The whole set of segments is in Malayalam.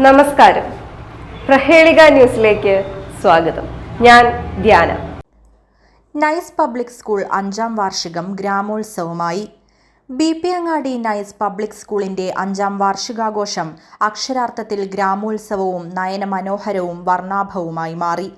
നമസ്കാരം. പ്രഹേളിക ന്യൂസിലേക്ക് സ്വാഗതം. ഞാൻ ധ്യാന. നൈസ് പബ്ലിക് സ്കൂൾ അഞ്ചാം വാർഷികം ഗ്രാമോത്സവമായി. B P Angadi nice public സ്കൂളിന്റെ അഞ്ചാം വാർഷികാഘോഷം അക്ഷരാർത്ഥത്തിൽ ഗ്രാമോത്സവവും നയനമനോഹരവും വർണാഭവുമായി മാറി.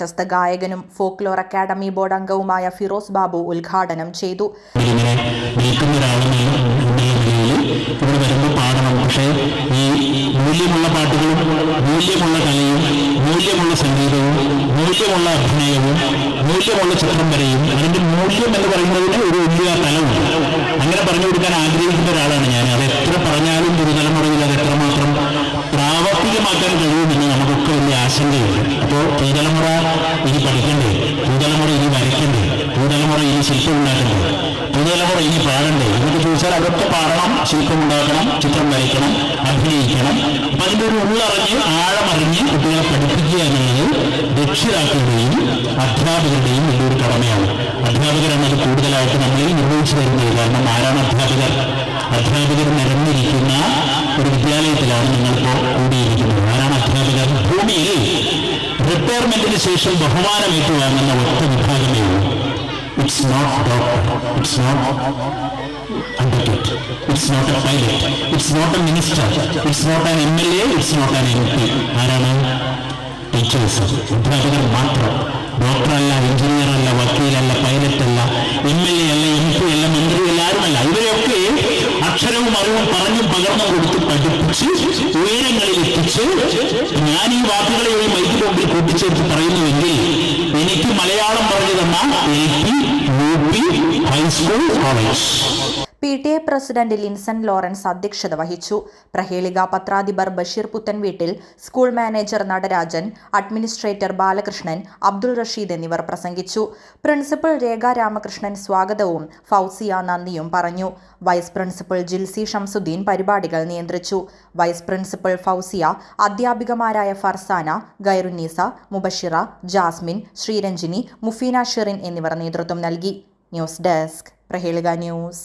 പ്രശസ്ത ഗായകനും ഫോക്ലോർ അക്കാദമി ബോർഡ് അംഗവുമായ ഫിറോസ് ബാബു ഉദ്ഘാടനം ചെയ്തു. പക്ഷേ ഈ മൂല്യമുള്ള പാട്ടുകളും മൂല്യമുള്ള മൂല്യമുള്ള സംഗീതവും മൂല്യമുള്ള അഭിനയവും മൂല്യമുള്ള ചിത്രം വരെയും അതിന്റെ മൂല്യം എന്ന് പറയുന്നതിന് ഒരു വലിയ തലമുണ്ട് അങ്ങനെ പറഞ്ഞു കൊടുക്കാൻ ആഗ്രഹിക്കുന്ന ഒരാളാണ് പുതുതലമുറ ഇനി പഠിക്കണ്ടേ? പുതുതലമുറ ഇനി വരയ്ക്കണ്ടേ? പുതുതലമുറ ഇനി ശില്പം ഉണ്ടാക്കണ്ടേ? പുതുതലമുറ ഇനി പാടണ്ടേ? എന്നിട്ട് ചോദിച്ചാൽ അതൊക്കെ പാടണം ശില്പം ഉണ്ടാക്കണം ചിത്രം വരയ്ക്കണം അഭിനയിക്കണം. അപ്പൊ അതിന്റെ ഒരു ഉള്ളറിഞ്ഞ് ആഴമറിഞ്ഞ് കുട്ടികളെ പഠിപ്പിക്കുക എന്നുള്ളത് രക്ഷിതാക്കളുടെയും അധ്യാപകരുടെയും വലിയൊരു കടമയാണ്. അധ്യാപകരാണ് കൂടുതലായിട്ട് നമ്മളിൽ നിർവഹിച്ചു തരുന്നത് കാരണം ആരാണ് അധ്യാപകർ? അധ്യാപകർ നിരന്നിരിക്കുന്ന ഒരു വിദ്യാലയത്തിലാണ് നിങ്ങളിപ്പോൾ റിട്ടയർമെന്റിന് ശേഷം ബഹുമാനം ഏറ്റുവാങ്ങുന്ന ഒറ്റ വിഭാഗമേ it's not doctor it's not advocate it's not a pilot it's not a minister it's not an M L A it's not an M P ആരാണ്? ടീച്ചേഴ്സ് അധ്യാപകർ മാത്രം. ഡോക്ടറല്ല എഞ്ചിനീയറല്ല വക്കീലല്ല പൈലറ്റ് അല്ല എം എൽ എ അല്ല എം പി അല്ല മന്ത്രി അല്ല ആരുമല്ല ഇവരെയൊക്കെ അക്ഷരവും അറിവും പറഞ്ഞും പകർന്നു കൊടുത്ത് പഠിപ്പിച്ച് ഉയരങ്ങളിൽ ഞാൻ ഈ വാക്കുകളെ ഒരു മൈക്ക് മുമ്പിൽ കൂട്ടിച്ചേർത്ത് പറയുന്നുവെങ്കിൽ എനിക്ക് മലയാളം പറഞ്ഞു തന്ന L P U P high school college. P T A president Linson Lawrence അധ്യക്ഷത വഹിച്ചു. Prahelika പത്രാധിപർ Basheer Puthan Veettil school manager Natarajan administrator Balakrishnan Abdul Rasheed എന്നിവർ പ്രസംഗിച്ചു. പ്രിൻസിപ്പൽ രേഖ രാമകൃഷ്ണൻ സ്വാഗതവും ഫൗസിയ നന്ദിയും പറഞ്ഞു. വൈസ് പ്രിൻസിപ്പൽ ജിൽസി ഷംസുദ്ദീൻ പരിപാടികൾ നിയന്ത്രിച്ചു. വൈസ് പ്രിൻസിപ്പൽ ഫൗസിയ അധ്യാപികമാരായ ഫർസാന ഗൈറുന്നീസ മുബഷിറ ജാസ്മിൻ ശ്രീരഞ്ജിനി മുഫീന ഷെറിൻ എന്നിവർ നേതൃത്വം നൽകി. News desk Prahelika news.